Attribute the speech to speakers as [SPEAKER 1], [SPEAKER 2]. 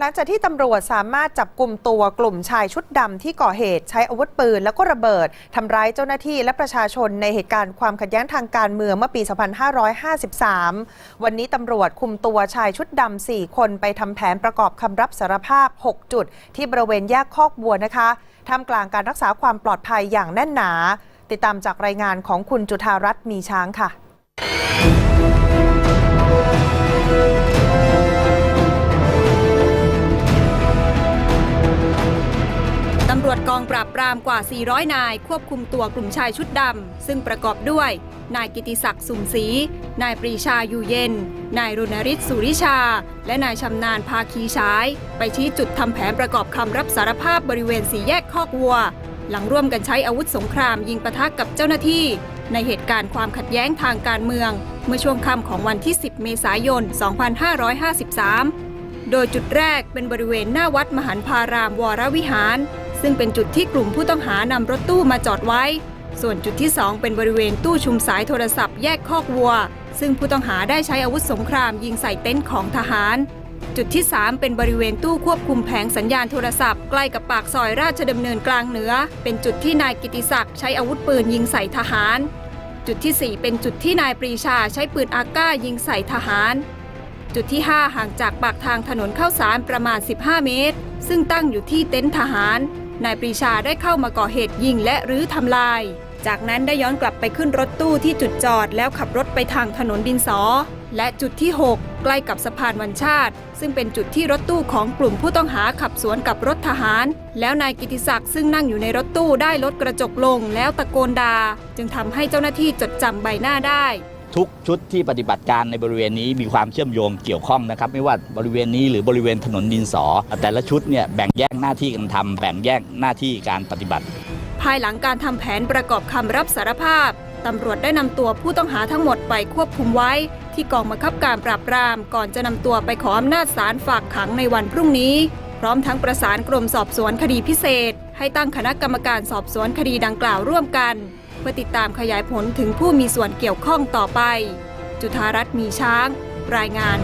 [SPEAKER 1] หลังจากที่ตำรวจสามารถจับกลุ่มตัวกลุ่มชายชุดดำที่ก่อเหตุใช้อาวุธปืนแล้วก็ระเบิดทำร้ายเจ้าหน้าที่และประชาชนในเหตุการณ์ความขัดแย้งทางการเมืองเมื่อปี 2553 วันนี้ตำรวจคุมตัวชายชุดดำ 4 คนไปทำแผนประกอบคำรับสารภาพ 6 จุด ที่บริเวณแยกคอกบัวนะคะท่ามกลางการรักษาความปลอดภัยอย่างแน่นหนา ติดตามจากรายงานของคุณจุธารัตน์มีช้างค่ะ
[SPEAKER 2] องปราบปรามกว่า 400 นาย ควบคุมตัวกลุ่มชายชุดดำ ซึ่งประกอบด้วย นายกิติศักดิ์สุมศรี นายปรีชาอยู่เย็น นายรณฤทธิ์สุริชา และนายชำนาญภาคีฉาย ไปชี้จุดทำแผนประกอบคำรับสารภาพบริเวณสี่แยกคอกวัว หลังร่วมกันใช้อาวุธสงครามยิงปะทะกับเจ้าหน้าที่ ในเหตุการณ์ความขัดแย้งทางการเมือง เมื่อช่วงค่ำของวันที่ 10 เมษายน 2553 โดยจุดแรกเป็นบริเวณหน้าวัดมหันพารามวรวิหาร ซึ่งเป็นจุดที่กลุ่มผู้ต้องหานำรถตู้มาจอดไว้ ส่วนจุดที่ 2 เป็นบริเวณตู้ชุมสายโทรศัพท์แยกคอกวัว ซึ่งผู้ต้องหาได้ใช้อาวุธสงครามยิงใส่เต็นท์ของทหาร จุดที่ 3 เป็นบริเวณตู้ควบคุมแผงสัญญาณโทรศัพท์ใกล้กับปากซอยราชดำเนินกลางเหนือ เป็นจุดที่นายกิติศักดิ์ใช้อาวุธปืนยิงใส่ทหาร จุดที่ 4 เป็นจุดที่นายปรีชาใช้ปืนอาก้ายิงใส่ทหารจุดที่ 5 ห่างจากปากทางถนนเข้าสารประมาณ 15 เมตร ซึ่งตั้งอยู่ที่เต็นท์ทหาร นายปรีชาได้เข้ามาก่อเหตุยิงและรื้อทำลาย จากนั้นได้ย้อนกลับไปขึ้นรถตู้ที่จุดจอดแล้วขับรถไปทางถนนดินสอ และจุดที่ 6 ใกล้กับสะพานวันชาติ ซึ่งเป็นจุดที่รถตู้ของกลุ่มผู้ต้องหาขับสวนกับรถทหาร แล้วนายกิติศักดิ์ซึ่งนั่งอยู่ในรถตู้ได้ลดกระจกลงแล้วตะโกนด่าจึงทำให้เจ้าหน้าที่จดจำใบหน้าได้
[SPEAKER 3] ทุกชุดที่ปฏิบัติการในบริเวณนี้มีความเชื่อมโยงเกี่ยวข้องนะครับไม่ว่าบริเวณนี้หรือบริเวณถนนดินสอ แต่ละชุดเนี่ยแบ่งแยกหน้าที่กันทำแบ่งแยกหน้าที่การปฏิบัติ
[SPEAKER 2] ภายหลังการทำแผนประกอบคำรับสารภาพตำรวจได้นำตัวผู้ต้องหาทั้งหมดไปควบคุมไว้ ที่กองบังคับการปราบปราม ก่อนจะนำตัวไปขออำนาจศาลฝากขังในวันพรุ่งนี้ พร้อมทั้งประสานกรมสอบสวนคดีพิเศษ ให้ตั้งคณะกรรมการสอบสวนคดีดังกล่าวร่วมกัน พื่อติดตามขยายผลถึงผู้มีส่วนเกี่ยวข้องต่อไป จุธารัตน์มีช้าง รายงาน